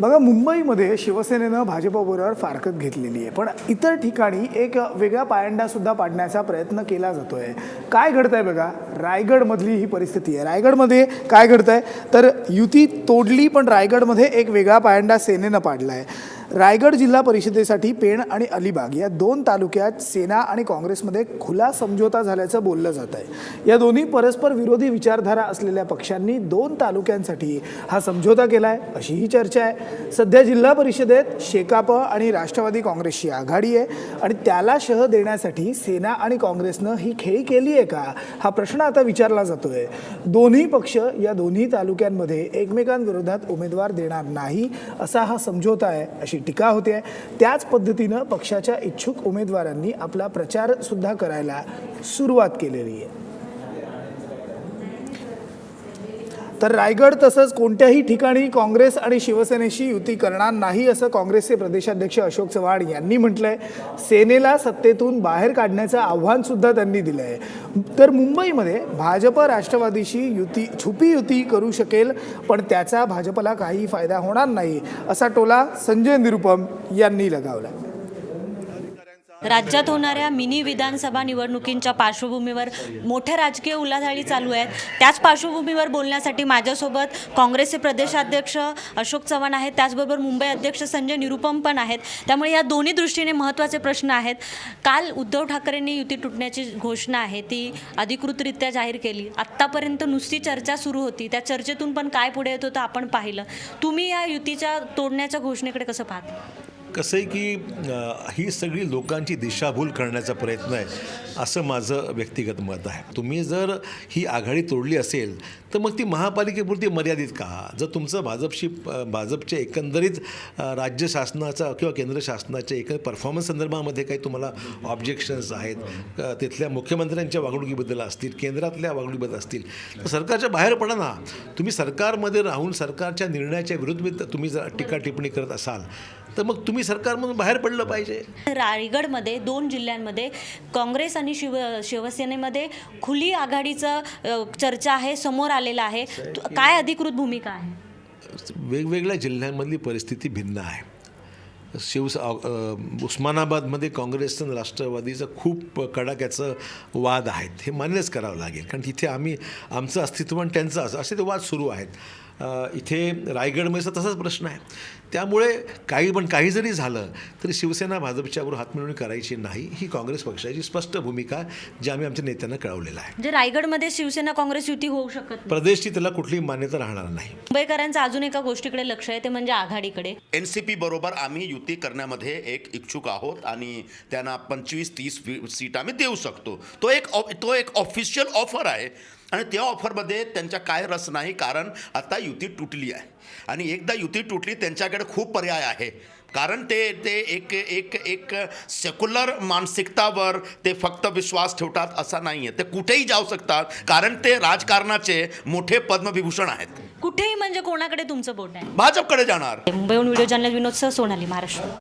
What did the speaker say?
बघा मुंबईमध्ये शिवसेनेनं भाजपबरोबर फारकत घेतलेली आहे. पण इतर ठिकाणी एक वेगळा पायंडासुद्धा पाडण्याचा प्रयत्न केला जातोय. काय घडतं आहे बघा? रायगडमधली ही परिस्थिती आहे. रायगडमध्ये काय घडतं आहे तर युती तोडली पण रायगडमध्ये एक वेगळा पायंडा सेनेनं पाडला आहे रायगड जिल्हा परिषदेसाठी पेण आणि अलिबाग या दोन तालुक्यात सेना आणि काँग्रेसमध्ये खुला समझोता झाल्याचं बोललं जात आहे. या दोन्ही परस्पर विरोधी विचारधारा असलेल्या पक्षांनी दोन तालुक्यांसाठी हा समझोता केला आहे अशीही चर्चा आहे. सध्या जिल्हा परिषदेत शेकाप आणि राष्ट्रवादी काँग्रेसची आघाडी आहे आणि त्याला शह देण्यासाठी सेना आणि काँग्रेसनं ही खेळी केली आहे का? हा प्रश्न आता विचारला जातोय. दोन्ही पक्ष या दोन्ही तालुक्यांमध्ये एकमेकांविरोधात उमेदवार देणार नाही असा हा समझोता आहे अशी टीका होते. त्याच पद्धतीनं पक्षाच्या इच्छुक उमेदवारांनी आपला प्रचार सुद्धा करायला सुरुवात केलेली आहे. तर रायगड तसंच कोणत्याही ठिकाणी काँग्रेस आणि शिवसेनेशी युती करणार नाही असं काँग्रेसचे प्रदेशाध्यक्ष अशोक चव्हाण यांनी म्हटलंय. सेनेला सत्तेतून बाहेर काढण्याचं आव्हान सुद्धा त्यांनी दिलं आहे तर मुंबईमध्ये भाजप राष्ट्रवादीशी युती छुपी युती करू शकेल पण त्याचा भाजपला काही फायदा होणार नाही असा टोला संजय निरुपम यांनी लगावला राज्यात होणाऱ्या मिनी विधानसभा निवडणुकींच्या पार्श्वभूमीवर मोठ्या राजकीय उलाढाली चालू आहेत. त्याच पार्श्वभूमीवर बोलण्यासाठी माझ्यासोबत काँग्रेसचे प्रदेशाध्यक्ष अशोक चव्हाण आहेत. त्याचबरोबर मुंबई अध्यक्ष संजय निरुपम पण आहेत. त्यामुळे या दोन्ही दृष्टीने महत्त्वाचे प्रश्न आहेत. काल उद्धव ठाकरेंनी युती तुटण्याची घोषणा आहे. ती अधिकृतरित्या जाहीर केली. आत्तापर्यंत नुसती चर्चा सुरू होती. त्या चर्चेतून पण काय पुढे येत होतं आपण पाहिलं. तुम्ही या युतीच्या तोडण्याच्या घोषणेकडे कसं पाहता? कसं आहे की ही सगळी लोकांची दिशाभूल करण्याचा प्रयत्न आहे असं माझं व्यक्तिगत मत आहे. तुम्ही जर ही आघाडी तोडली असेल तर मग ती महापालिकेपुरती मर्यादित का? जर तुमचं भाजपशी भाजपच्या एकंदरीत राज्य शासनाचा किंवा केंद्र शासनाच्या एकंदर परफॉर्मन्स संदर्भामध्ये काही तुम्हाला ऑब्जेक्शन्स आहेत तिथल्या मुख्यमंत्र्यांच्या वागणुकीबद्दल असतील केंद्रातल्या वागणुकीबद्दल असतील तर सरकारच्या बाहेर पडा ना. तुम्ही सरकारमध्ये राहून सरकारच्या निर्णयाच्या विरुद्ध तुम्ही जर टीका टिप्पणी करत असाल तर मग तुम्ही सरकारमधून बाहेर पडलं पाहिजे. रायगडमध्ये दोन जिल्ह्यांमध्ये काँग्रेस आणि शिव शिवसेनेमध्ये खुली आघाडीचं चर्चा आहे समोर आलेलं आहे. काय अधिकृत भूमिका आहे? वेगवेगळ्या जिल्ह्यांमधली परिस्थिती भिन्न आहे. शिवस उस्मानाबादमध्ये काँग्रेस आणि राष्ट्रवादीचं खूप कडाक्याचं वाद आहेत. हे मान्यच करावं लागेल. कारण तिथे आम्ही आमचं अस्तित्व आणि त्यांचं असं असे ते वाद सुरू आहेत. इथे रायगडमध्ये तसाच प्रश्न आहे. त्यामुळे काही पण काही जरी झालं तरी शिवसेना भाजपच्यावर हातमिळवणी करायची नाही ही काँग्रेस पक्षाची स्पष्ट भूमिका जी आम्ही आमच्या नेत्यांना कळवलेलं आहे. म्हणजे रायगडमध्ये शिवसेना काँग्रेस युती होऊ शकत नाही. प्रदेशची त्याला कुठलीही मान्यता राहणार नाही. मुंबईकरांचं अजून एका गोष्टीकडे लक्ष आहे ते म्हणजे आघाडीकडे. एन सी पी बरोबर आम्ही युती करण्यामध्ये एक इच्छुक आहोत आणि त्यांना पंचवीस तीस सीट आम्ही देऊ शकतो. तो एक तो एक ऑफिशियल ऑफर आहे. आणि त्या ऑफरमध्ये त्यांच्या काय रस नाही कारण आता युती तुटली आहे. आणि एकदा युती तुटली त्यांच्याकडे खूप पर्याय आहे. कारण ते ते एक एक एक सेक्युलर मानसिकतावर ते फक्त विश्वास ठेवतात असा नाही आहे ते कुठेही जाऊ शकतात कारण ते राजकारणाचे मोठे पद्मविभूषण आहेत. कुठेही म्हणजे कोणाकडे तुमचं बोट आहे? भाजपकडे जाणार. मुंबईहून व्हिडिओ जर्नल विनोद सह सोनाली महाराष्ट्र.